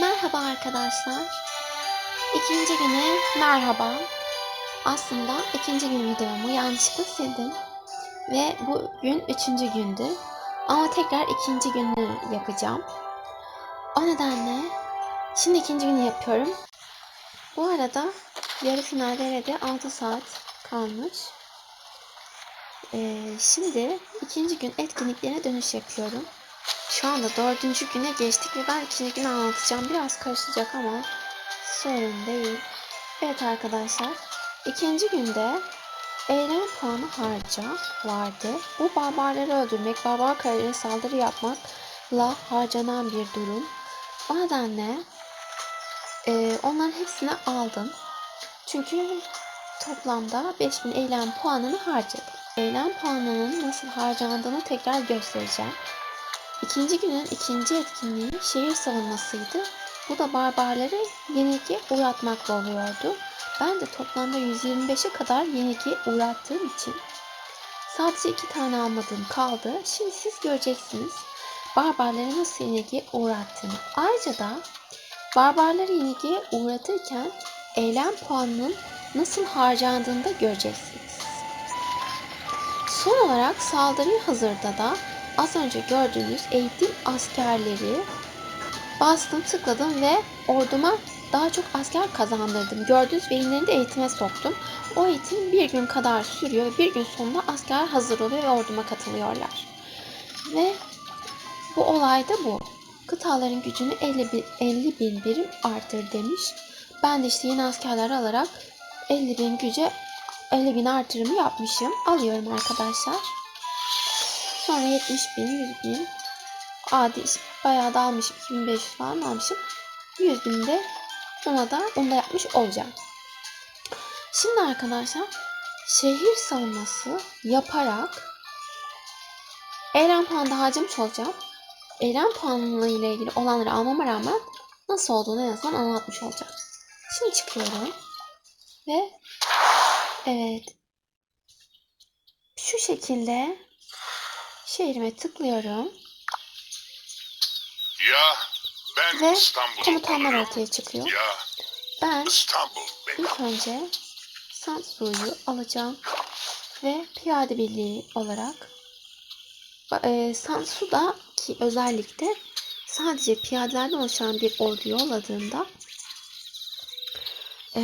Merhaba arkadaşlar. İkinci güne merhaba. Aslında ikinci gün videomu yanlışlıkla sildim. Ve bugün üçüncü gündü. Ama tekrar ikinci günü yapacağım. O nedenle şimdi ikinci günü yapıyorum. Bu arada yarı finallere de 6 saat kalmış. Ee, şimdi ikinci gün etkinliklerine dönüş yapıyorum. Şu anda dördüncü güne geçtik ve ben ikinci günü anlatacağım. Biraz karışacak ama sorun değil. Evet arkadaşlar. ikinci günde eylem puanı harca vardı. Bu barbarları öldürmek, barbar kararına saldırı yapmakla harcanan bir durum. O nedenle e, onların hepsini aldım. Çünkü toplamda 5000 eylem puanını harcadım. Eylem puanının nasıl harcandığını tekrar göstereceğim. İkinci günün ikinci etkinliği şehir savunmasıydı. Bu da barbarları yenilgi uğratmakla oluyordu. Ben de toplamda 125'e kadar yenilgi uğrattığım için sadece iki tane almadığım kaldı. Şimdi siz göreceksiniz barbarları nasıl yenilgi uğrattığını. Ayrıca da barbarları yenilgiye uğratırken eylem puanının nasıl harcandığını da göreceksiniz. Son olarak saldırı hazırda da az önce gördüğünüz eğitim askerleri bastım tıkladım ve orduma daha çok asker kazandırdım. Gördüğünüz beyinlerini de eğitime soktum. O eğitim bir gün kadar sürüyor ve bir gün sonunda asker hazır oluyor ve orduma katılıyorlar. Ve bu olay da bu. Kıtaların gücünü 50 bin, 50 bin birim artır demiş. Ben de işte yeni askerler alarak 50 bin güce 50 bin artırımı yapmışım. Alıyorum arkadaşlar. Sonra 70 bin, 100 bin. Adi bayağı da almışım. 2500 falan almışım. 100 bin de ona da onu da yapmış olacağım. Şimdi arkadaşlar şehir savunması yaparak eylem puanı da harcamış olacağım. Eylem puanı ile ilgili olanları almama rağmen nasıl olduğunu en azından anlatmış olacağım. Şimdi çıkıyorum. Ve evet şu şekilde şehrime tıklıyorum. Ya ben Ve komutanlar ortaya çıkıyor. Ya Ben İstanbul ilk önce Sansu'yu alacağım ve piyade birliği olarak e, Sansu da ki özellikle sadece piyadelerden oluşan bir ordu yolladığında e,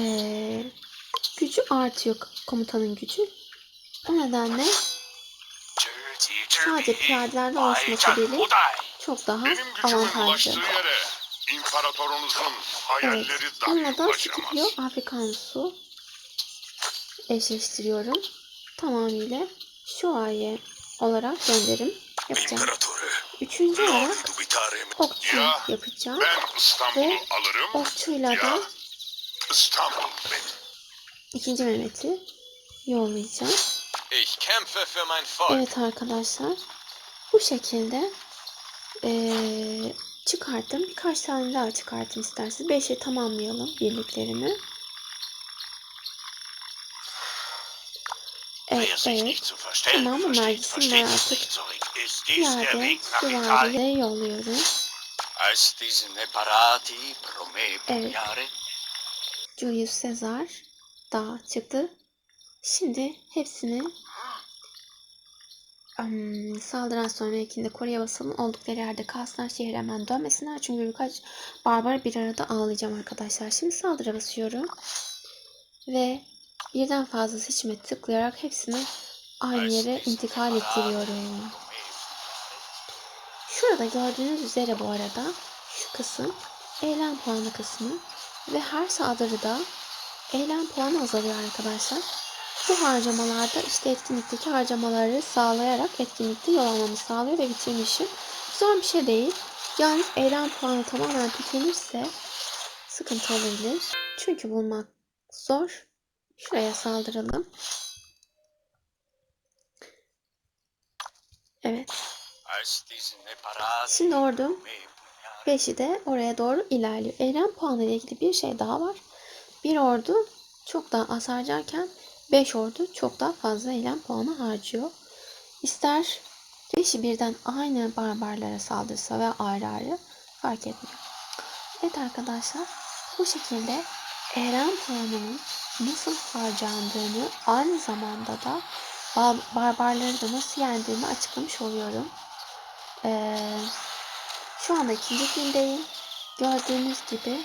gücü artıyor komutanın gücü. O nedenle sadece piyadelerden oluşması birliği çok daha avantajlı. Evet. Bununla da. Scipio Afrikan su eşleştiriyorum. Tamamıyla şövalye olarak gönderim yapacağım. Üçüncü olarak okçu Ya yapacağım. Ve alırım. Okçuyla da İstanbul benim. ikinci Mehmet'i yollayacağım. Ich kämpfe für mein Volk. Evet arkadaşlar. Bu şekilde eee çıkarttım. Birkaç tane daha çıkartın isterseniz. Beşe tamamlayalım birliklerimi. Evet, evet. Tamam, bunlar versteht, gitsin versteht ben sich artık Piyade süvariye me Evet. Julius Caesar da çıktı. Şimdi hepsini ım, saldıran sonrakinde Kore'ye basalım. Oldukları yerde kalsınlar. Şehre hemen dönmesinler. Çünkü birkaç barbar bir arada ağlayacağım arkadaşlar. Şimdi saldıra basıyorum. Ve birden fazla seçime tıklayarak hepsini aynı yere intikal ettiriyorum. Şurada gördüğünüz üzere bu arada şu kısım eylem puanı kısmı ve her saldırıda eylem puanı azalıyor arkadaşlar. Bu harcamalarda işte etkinlikteki harcamaları sağlayarak etkinlikte yol almamı sağlıyor ve bitirmişim. Zor bir şey değil. Yalnız eylem puanı tamamen tükenirse sıkıntı olabilir. Çünkü bulmak zor. Şuraya saldıralım. Evet. Şimdi pugnare, 5'i de oraya doğru ilerliyor. Eylem puanı ile ilgili bir şey daha var. Bir ordu çok daha az harcarken 5 ordu çok daha fazla eylem puanı harcıyor. İster 5'i birden aynı barbarlara saldırsa ve ayrı ayrı fark etmiyor. Evet arkadaşlar bu şekilde Eren puanının nasıl harcandığını aynı zamanda da bar- barbarları da nasıl yendiğimi açıklamış oluyorum. Ee, şu anda ikinci gündeyim. Gördüğünüz gibi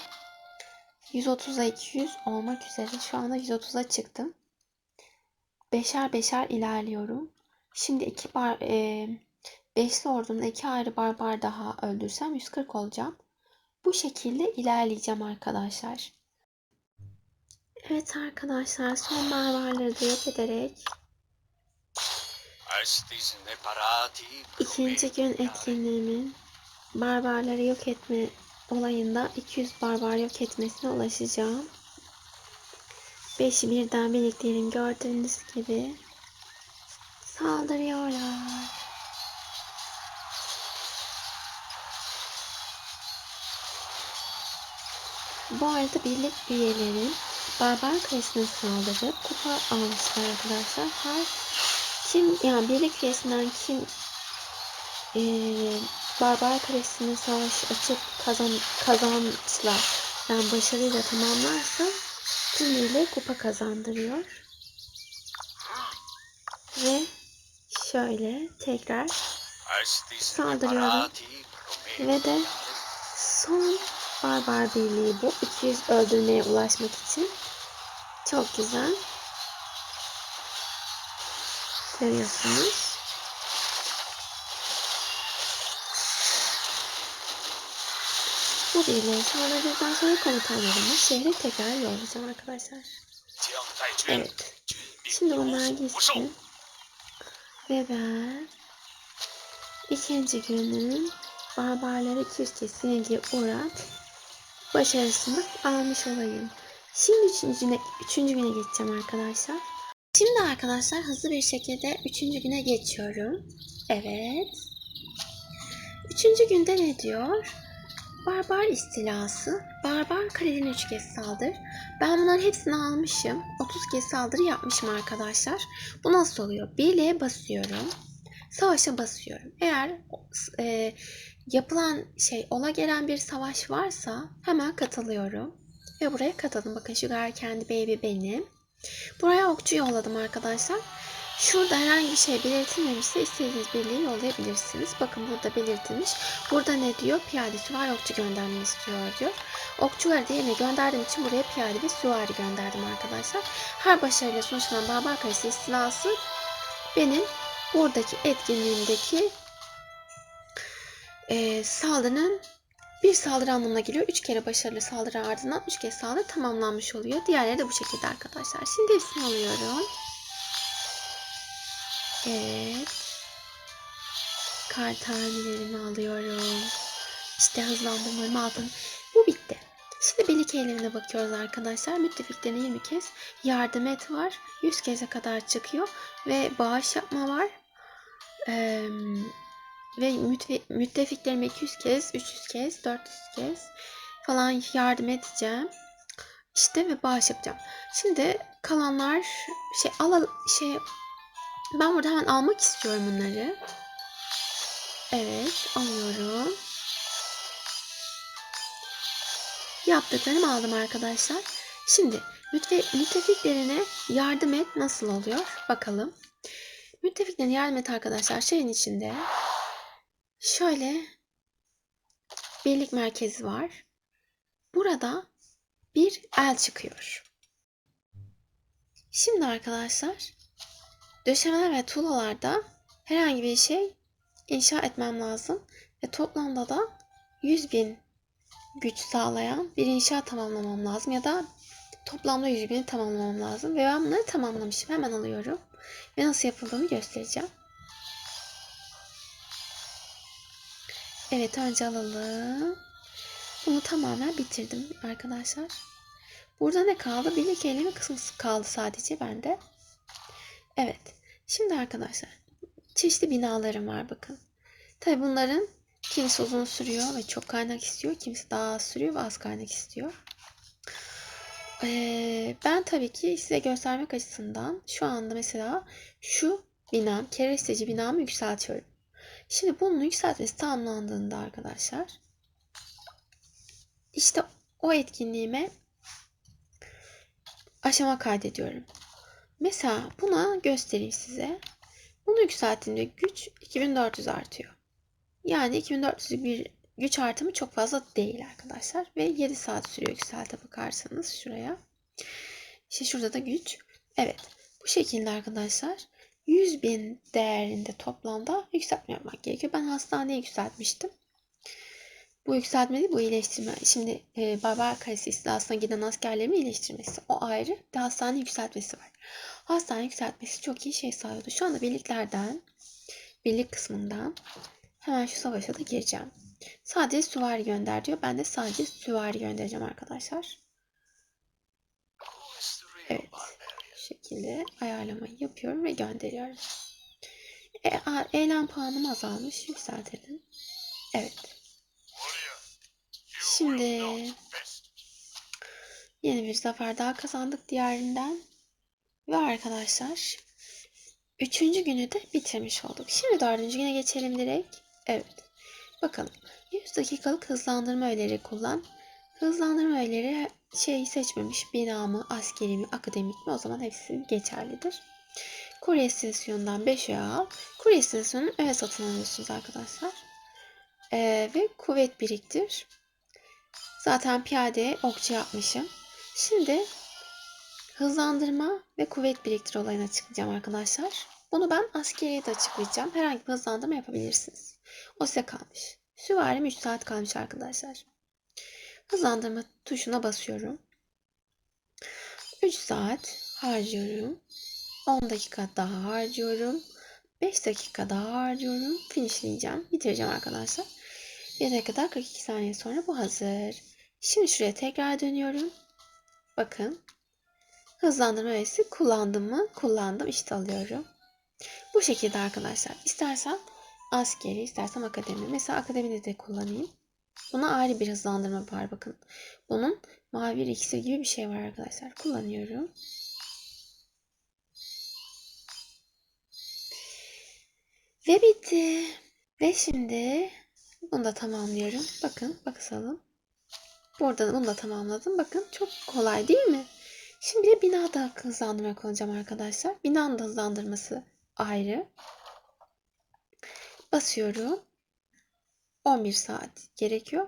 130'a 200 olmak üzere şu anda 130'a çıktım. Beşer beşer ilerliyorum. Şimdi iki bar, e, beşli ordumda iki ayrı barbar daha öldürsem 140 olacağım. Bu şekilde ilerleyeceğim arkadaşlar. Evet arkadaşlar son barbarları da yok ederek ikinci gün etkinliğimin barbarları yok etme olayında 200 barbar yok etmesine ulaşacağım. 5'i birden birliklerin gördüğünüz gibi saldırıyorlar. Bu arada birlik üyeleri Barbar Kalesi'ne saldırıp kupa almışlar arkadaşlar. Her kim yani birlik üyesinden kim eee Barbar Kalesi'ne savaş açıp kazan kazançla yani başarıyla tamamlarsa tümüyle kupa kazandırıyor. Ve şöyle tekrar Saldırıyorum. ve de son barbar birliği bu. 200 öldürmeye ulaşmak için. Çok güzel. Görüyorsunuz. Bu birliği sağladıktan sonra komutanlarımı şehre tekrar yollayacağım arkadaşlar. Evet. Şimdi bunlar gitsin. Ve ben ikinci günün barbarları 200 kez yenilgiye uğrat başarısını almış olayım. Şimdi üçüncü güne, üçüncü güne geçeceğim arkadaşlar. Şimdi arkadaşlar hızlı bir şekilde üçüncü güne geçiyorum. Evet. Üçüncü günde ne diyor? Barbar istilası. Barbar kaleden 3 kez saldır. Ben bunların hepsini almışım. 30 kez saldırı yapmışım arkadaşlar. Bu nasıl oluyor? Birliğe basıyorum. Savaşa basıyorum. Eğer e, yapılan şey ola gelen bir savaş varsa hemen katılıyorum. Ve buraya katıldım. Bakın Sugar kendi baby benim. Buraya okçu yolladım arkadaşlar. Şurada herhangi bir şey belirtilmemişse istediğiniz birliği yollayabilirsiniz. Bakın burada belirtilmiş. Burada ne diyor? Piyade süvari okçu göndermeni istiyor diyor. Okçuları diğerine gönderdiğim için buraya piyade ve süvari gönderdim arkadaşlar. Her başarıyla sonuçlanan Barbar Kalesi istilası benim buradaki etkinliğimdeki e, saldırının bir saldırı anlamına geliyor. Üç kere başarılı saldırı ardından üç kez saldırı tamamlanmış oluyor. Diğerleri de bu şekilde arkadaşlar. Şimdi hepsini alıyorum. Evet. Kar tanelerimi alıyorum. İşte hızlandırmalarımı aldım. Bu bitti. Şimdi birlik eylemine bakıyoruz arkadaşlar. Müttefiklerine 20 kez yardım et var. 100 keze kadar çıkıyor. Ve bağış yapma var. Ee, ve müttefiklerime 200 kez, 300 kez, 400 kez falan yardım edeceğim. İşte ve bağış yapacağım. Şimdi kalanlar şey al şey ben burada hemen almak istiyorum bunları. Evet, alıyorum. Yaptıklarımı aldım arkadaşlar. Şimdi mütte- müttefiklerine yardım et nasıl oluyor? Bakalım. Müttefiklerine yardım et arkadaşlar. Şeyin içinde şöyle birlik merkezi var. Burada bir el çıkıyor. Şimdi arkadaşlar döşemeler ve tuğlalarda herhangi bir şey inşa etmem lazım. Ve toplamda da 100 bin güç sağlayan bir inşa tamamlamam lazım. Ya da toplamda 100 bini tamamlamam lazım. Ve ben bunları tamamlamışım. Hemen alıyorum. Ve nasıl yapıldığını göstereceğim. Evet önce alalım. Bunu tamamen bitirdim arkadaşlar. Burada ne kaldı? Birlik eylemi kısmı kaldı sadece bende. Evet. Şimdi arkadaşlar çeşitli binalarım var bakın. Tabi bunların kimisi uzun sürüyor ve çok kaynak istiyor. Kimisi daha az sürüyor ve az kaynak istiyor. Ee, ben tabii ki size göstermek açısından şu anda mesela şu binam, keresteci binamı yükseltiyorum. Şimdi bunun yükseltmesi tamamlandığında arkadaşlar işte o etkinliğime aşama kaydediyorum. Mesela buna göstereyim size. Bunu yükselttiğimde güç 2400 artıyor. Yani 2400 bir güç artımı çok fazla değil arkadaşlar. Ve 7 saat sürüyor yükselte bakarsanız şuraya. İşte şurada da güç. Evet. Bu şekilde arkadaşlar 100 bin değerinde toplamda yükseltme yapmak gerekiyor. Ben hastaneye yükseltmiştim. Bu yükseltme değil, bu iyileştirme. Şimdi e, Barbar Kalesi istilasına giden askerlerin iyileştirmesi. O ayrı. Bir de hastane yükseltmesi var. Hastane yükseltmesi çok iyi şey sağlıyordu. Şu anda birliklerden, birlik kısmından hemen şu savaşa da gireceğim. Sadece süvari gönder diyor. Ben de sadece süvari göndereceğim arkadaşlar. Evet. Bu şekilde ayarlamayı yapıyorum ve gönderiyorum. E, eylem puanım azalmış. Yükseltelim. Evet. Şimdi yeni bir zafer daha kazandık diğerinden. Ve arkadaşlar üçüncü günü de bitirmiş olduk. Şimdi dördüncü güne geçelim direkt. Evet. Bakalım. 100 dakikalık hızlandırma öğeleri kullan. Hızlandırma öğeleri şey seçmemiş. Bina mı, askeri mi, akademik mi o zaman hepsi geçerlidir. Kurye istasyonundan 5 öğe al. Kurye istasyonunun öğe satın alıyorsunuz arkadaşlar. Ee, ve kuvvet biriktir. Zaten piyade okçu yapmışım. Şimdi hızlandırma ve kuvvet biriktir olayına açıklayacağım arkadaşlar. Bunu ben askeriye de açıklayacağım. Herhangi bir hızlandırma yapabilirsiniz. O size kalmış. Süvarim 3 saat kalmış arkadaşlar. Hızlandırma tuşuna basıyorum. 3 saat harcıyorum. 10 dakika daha harcıyorum. 5 dakika daha harcıyorum. Finishleyeceğim. Bitireceğim arkadaşlar. 1 dakika 42 saniye sonra bu hazır. Şimdi şuraya tekrar dönüyorum. Bakın. Hızlandırma öğesi kullandım mı? Kullandım. İşte alıyorum. Bu şekilde arkadaşlar. İstersen askeri, istersen akademi. Mesela akademide de kullanayım. Buna ayrı bir hızlandırma var bakın. Bunun mavi iksir gibi bir şey var arkadaşlar. Kullanıyorum. Ve bitti. Ve şimdi bunu da tamamlıyorum. Bakın bakalım. Burada bunu da tamamladım. Bakın çok kolay değil mi? Şimdi de binada hızlandırma kullanacağım arkadaşlar. Binanın da hızlandırması ayrı. Basıyorum. 11 saat gerekiyor.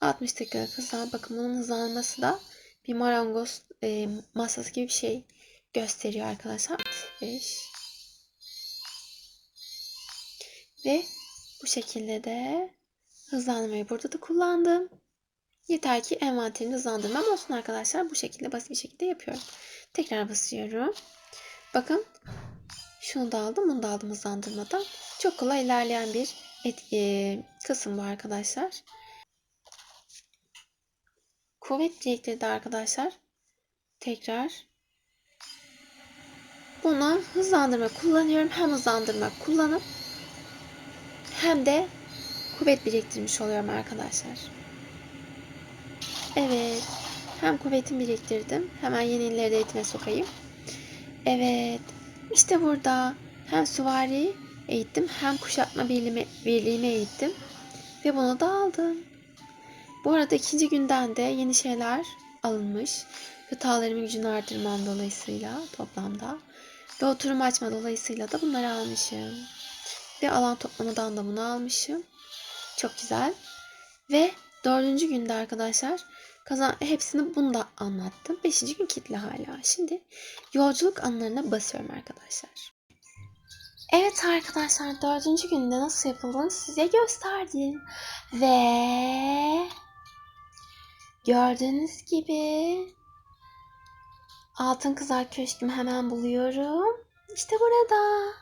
60 dakika hızlan. Bakın bunun hızlanması da bir marangoz e, masası gibi bir şey gösteriyor arkadaşlar. 5 Ve bu şekilde de hızlandırmayı burada da kullandım. Yeter ki envanterini hızlandırmam olsun arkadaşlar. Bu şekilde basit bir şekilde yapıyorum. Tekrar basıyorum. Bakın şunu da aldım, bunu da aldım hızlandırmadan. Çok kolay ilerleyen bir et, e, kısım bu arkadaşlar. Kuvvet diyekleri de arkadaşlar. Tekrar buna hızlandırma kullanıyorum. Hem hızlandırma kullanıp hem de kuvvet biriktirmiş oluyorum arkadaşlar. Evet. Hem kuvvetimi biriktirdim. Hemen yeni illeri de eğitime sokayım. Evet. İşte burada hem süvari eğittim hem kuşatma birliğimi, birliğimi eğittim. Ve bunu da aldım. Bu arada ikinci günden de yeni şeyler alınmış. Gıtalarımın gücünü artırmam dolayısıyla toplamda. Ve oturum açma dolayısıyla da bunları almışım. Ve alan toplamadan da bunu almışım. Çok güzel. Ve dördüncü günde arkadaşlar kazan hepsini bunu da anlattım. Beşinci gün kitle hala. Şimdi yolculuk anlarına basıyorum arkadaşlar. Evet arkadaşlar dördüncü günde nasıl yapıldığını size gösterdim. Ve gördüğünüz gibi altın kızar köşkümü hemen buluyorum. İşte burada.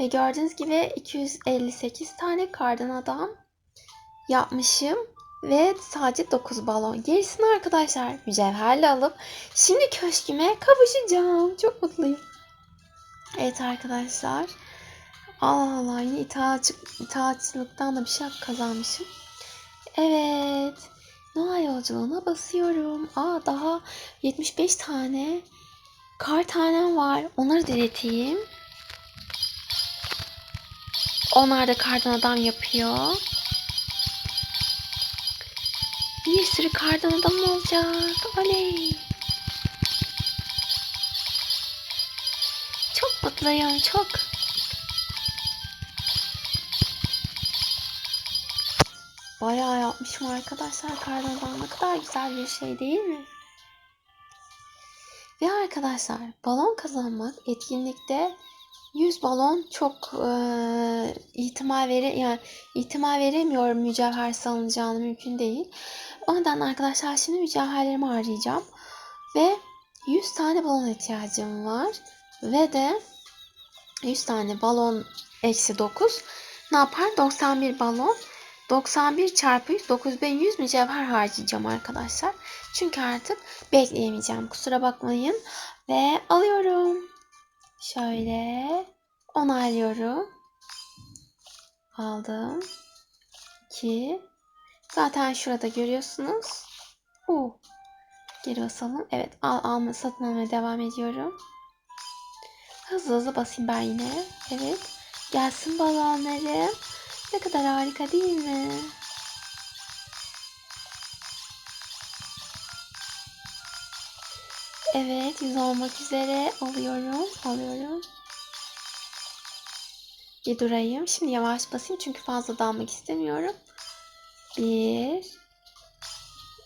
Ve gördüğünüz gibi 258 tane kardan adam yapmışım. Ve sadece 9 balon. Gerisini arkadaşlar mücevherle alıp şimdi köşküme kavuşacağım. Çok mutluyum. Evet arkadaşlar. Allah Allah yine itaatçı, itaatçılıktan da bir şey kazanmışım. Evet. Noel yolculuğuna basıyorum. Aa daha 75 tane kar tanem var. Onları deleteyim. Onlar da kardan adam yapıyor. Bir sürü kardan adam olacak. Oley. Çok mutluyum çok. Bayağı yapmışım arkadaşlar kardan adam ne kadar güzel bir şey değil mi? Ve arkadaşlar balon kazanmak etkinlikte 100 balon çok eee, ihtimal vere yani ihtimal veremiyorum mücevher salınacağını mümkün değil. O nedenle arkadaşlar şimdi mücevherlerimi arayacağım. Ve 100 tane balon ihtiyacım var. Ve de 100 tane balon eksi 9 ne yapar? 91 balon. 91 çarpı 100 9100 mücevher harcayacağım arkadaşlar. Çünkü artık bekleyemeyeceğim. Kusura bakmayın. Ve alıyorum. Şöyle onaylıyorum. Aldım. 2 Zaten şurada görüyorsunuz. Uh. Geri basalım. Evet al, alma, satın almaya devam ediyorum. Hızlı hızlı basayım ben yine. Evet. Gelsin balonlarım. Ne kadar harika değil mi? Evet, yüz olmak üzere alıyorum, alıyorum. Bir durayım. Şimdi yavaş basayım çünkü fazla dalmak istemiyorum. Bir,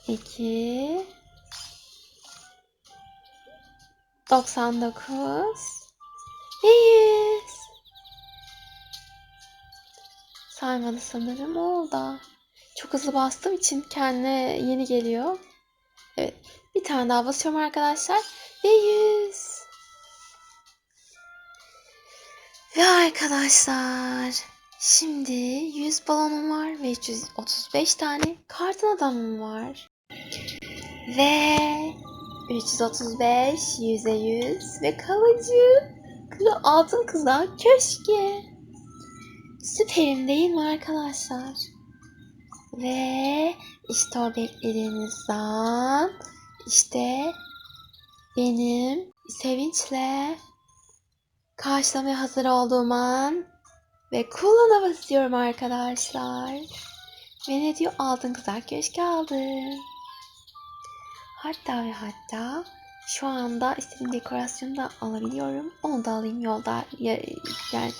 iki, 99 ve 100. Saymadı sanırım oldu. Çok hızlı bastığım için kendine yeni geliyor. Evet. Bir tane daha basıyorum arkadaşlar. Ve 100. Ve arkadaşlar. Şimdi 100 balonum var ve 335 tane kartın adamım var. Ve 335, 100'e 100 ve kalıcı kızı altın kızlar köşke. Süperim değil mi arkadaşlar? Ve işte o beklediğiniz zam. İşte benim sevinçle karşılamaya hazır olduğum an ve kullana basıyorum arkadaşlar. Ve ne diyor? Altın kızak köşke aldım. Hatta ve hatta şu anda istediğim dekorasyonu da alabiliyorum. Onu da alayım yolda ya- yani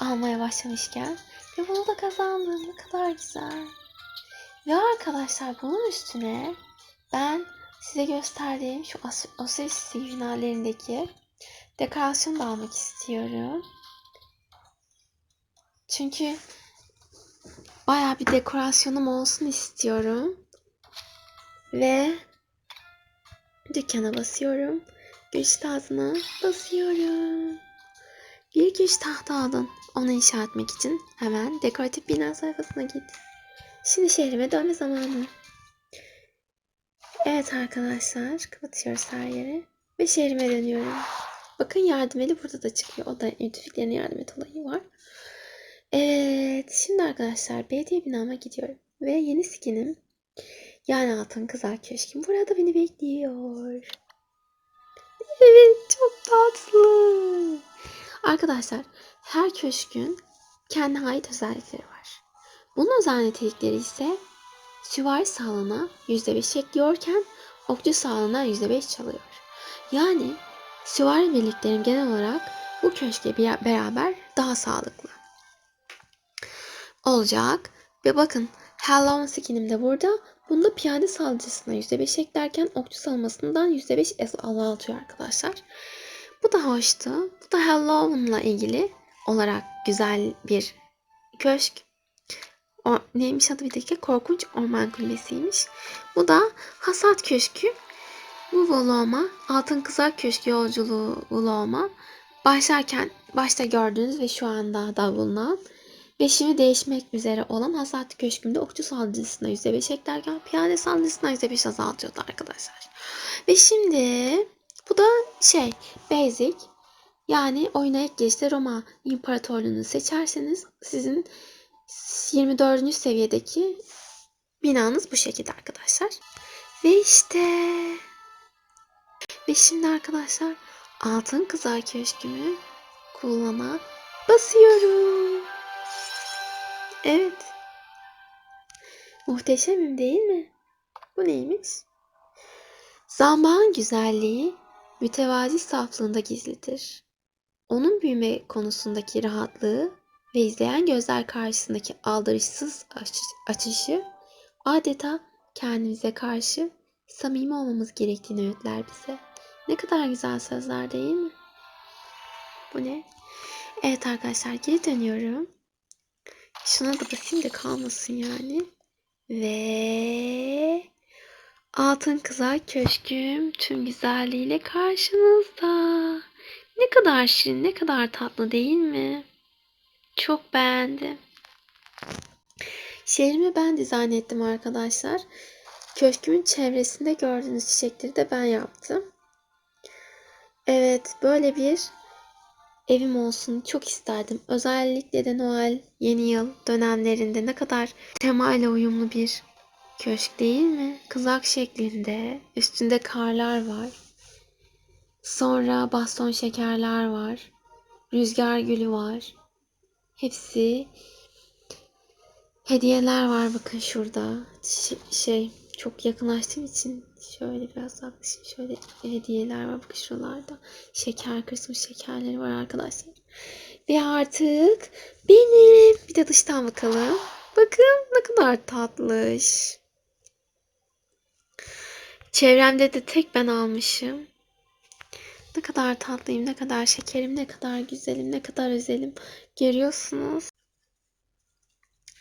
almaya başlamışken. Ve bunu da kazandım. Ne kadar güzel. Ve arkadaşlar bunun üstüne ben size gösterdiğim şu Os- Osiris signallerindeki dekorasyonu da almak istiyorum. Çünkü bayağı bir dekorasyonum olsun istiyorum. Ve dükkana basıyorum. Güç tahtına basıyorum. Bir güç tahtı aldım. Onu inşa etmek için hemen dekoratif bina sayfasına git. Şimdi şehrime dönme zamanı. Evet arkadaşlar kapatıyoruz her yeri. Ve şehrime dönüyorum. Bakın yardım eli burada da çıkıyor. O da ütüfiklerine yardım et olayı var. Evet şimdi arkadaşlar belediye binama gidiyorum. Ve yeni skinim yani altın kızar köşküm burada beni bekliyor. Evet çok tatlı. Arkadaşlar her köşkün kendine ait özellikleri var. Bunun özel nitelikleri ise süvari sağlığına %5 ekliyorken okçu sağlığına %5 çalıyor. Yani süvari birliklerin genel olarak bu köşke bir- beraber daha sağlıklı olacak. Ve bakın Halloween skinim de burada. Bunda piyade saldırısına %5 eklerken okçu salmasından %5 azaltıyor arkadaşlar. Bu da hoştu. Bu da Halloween'la ilgili olarak güzel bir köşk. O, neymiş adı bir dakika? Korkunç Orman Kulesi'ymiş. Bu da Hasat Köşkü. Bu vloguma Altın Kızak Köşkü yolculuğu vloguma başlarken başta gördüğünüz ve şu anda da bulunan ve şimdi değişmek üzere olan Hasat Köşkü'nde okçu saldırısına %5 eklerken piyade saldırısına %5 azaltıyordu arkadaşlar. Ve şimdi bu da şey basic yani oyuna ilk girişte Roma İmparatorluğunu seçerseniz sizin 24. seviyedeki binanız bu şekilde arkadaşlar. Ve işte ve şimdi arkadaşlar altın kızar köşkümü kullana basıyorum. Evet. Muhteşemim değil mi? Bu neymiş? Zambağın güzelliği mütevazi saflığında gizlidir. Onun büyüme konusundaki rahatlığı ve izleyen gözler karşısındaki aldırışsız aç- açışı adeta kendimize karşı samimi olmamız gerektiğini öğütler bize. Ne kadar güzel sözler değil mi? Bu ne? Evet arkadaşlar geri dönüyorum. Şuna da basayım da kalmasın yani. Ve Altın Kızak Köşküm tüm güzelliğiyle karşınızda. Ne kadar şirin, ne kadar tatlı değil mi? Çok beğendim. Şehrimi ben dizayn ettim arkadaşlar. Köşkümün çevresinde gördüğünüz çiçekleri de ben yaptım. Evet, böyle bir evim olsun çok isterdim. Özellikle de Noel, yeni yıl dönemlerinde ne kadar temayla uyumlu bir köşk değil mi? Kızak şeklinde, üstünde karlar var. Sonra baston şekerler var. Rüzgar gülü var. Hepsi hediyeler var bakın şurada. Ş- şey çok yakınlaştığım için şöyle biraz yaklaşayım. Şöyle hediyeler var bakın şuralarda. Şeker kısmı şekerleri var arkadaşlar. Ve artık benim. Bir de dıştan bakalım. Bakın ne kadar tatlış. Çevremde de tek ben almışım. Ne kadar tatlıyım, ne kadar şekerim, ne kadar güzelim, ne kadar özelim. Görüyorsunuz.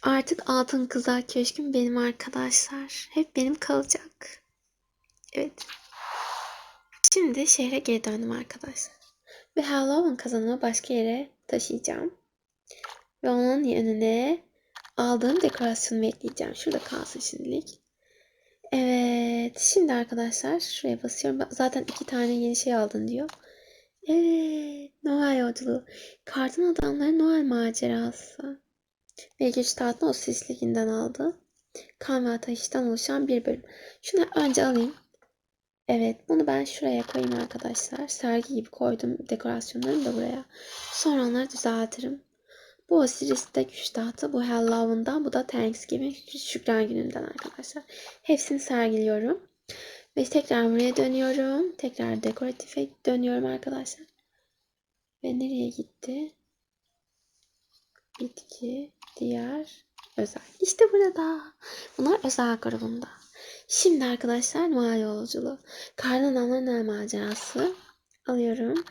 Artık altın kızak köşküm benim arkadaşlar. Hep benim kalacak. Evet. Şimdi şehre geri döndüm arkadaşlar. Ve Halloween kazanımı başka yere taşıyacağım. Ve onun önüne aldığım dekorasyonumu ekleyeceğim. Şurada kalsın şimdilik. Evet. Şimdi arkadaşlar şuraya basıyorum. Zaten iki tane yeni şey aldın diyor. Evet. Noel yolculuğu. Kartın adamları Noel macerası. Belki şu tahtını o sisliğinden aldı. Kan ve ateşten oluşan bir bölüm. Şunu önce alayım. Evet. Bunu ben şuraya koyayım arkadaşlar. Sergi gibi koydum dekorasyonlarımı da buraya. Sonra onları düzeltirim. Bu Osiris'te güç tahtı. Bu Halloween'dan. Bu da Thanksgiving Şükran gününden arkadaşlar. Hepsini sergiliyorum. Ve tekrar buraya dönüyorum. Tekrar dekoratife dönüyorum arkadaşlar. Ve nereye gitti? Bitki, diğer, özel. İşte burada. Bunlar özel grubunda. Şimdi arkadaşlar Noel yolculuğu. Kardan Noel macerası. Alıyorum.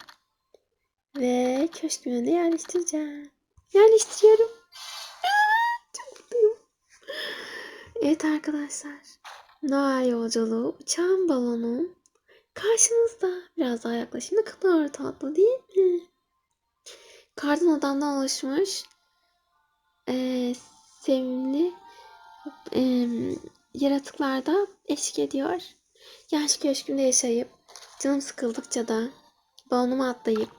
Ve köşküme de yerleştireceğim. Yerleştiriyorum. Aa, Çok mutluyum. Evet arkadaşlar. Noel yolculuğu uçağın balonu karşınızda. Biraz daha yaklaşayım. Ne kadar tatlı değil mi? Kardan adamdan oluşmuş eee, sevimli eee, yaratıklar da eşlik ediyor. Yaş köşkümde yaşayıp canım sıkıldıkça da balonuma atlayıp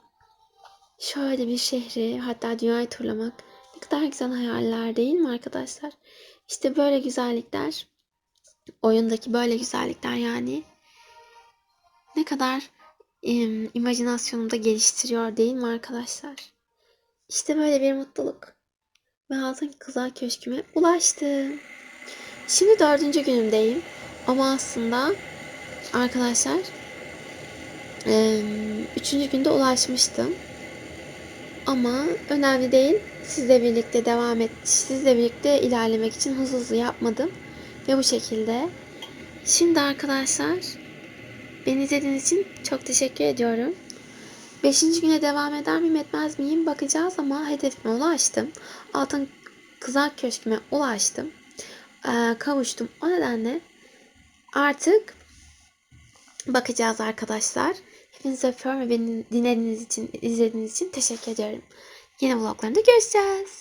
şöyle bir şehri hatta dünyayı turlamak ne kadar güzel hayaller değil mi arkadaşlar? İşte böyle güzellikler oyundaki böyle güzellikler yani ne kadar em, imajinasyonumu da geliştiriyor değil mi arkadaşlar? İşte böyle bir mutluluk. Ve altın kızlar köşküme ulaştım. Şimdi dördüncü günümdeyim. Ama aslında arkadaşlar üçüncü günde ulaşmıştım. Ama önemli değil. Sizle birlikte devam et, sizle birlikte ilerlemek için hızlı hızlı yapmadım. Ve bu şekilde. Şimdi arkadaşlar beni izlediğiniz için çok teşekkür ediyorum. Beşinci güne devam eder miyim etmez miyim bakacağız ama hedefime ulaştım. Altın kızak köşküme ulaştım. Ee, kavuştum. O nedenle artık bakacağız arkadaşlar. Hepinize öpüyorum ve beni dinlediğiniz için, izlediğiniz için teşekkür ediyorum. Yeni vloglarımda görüşeceğiz.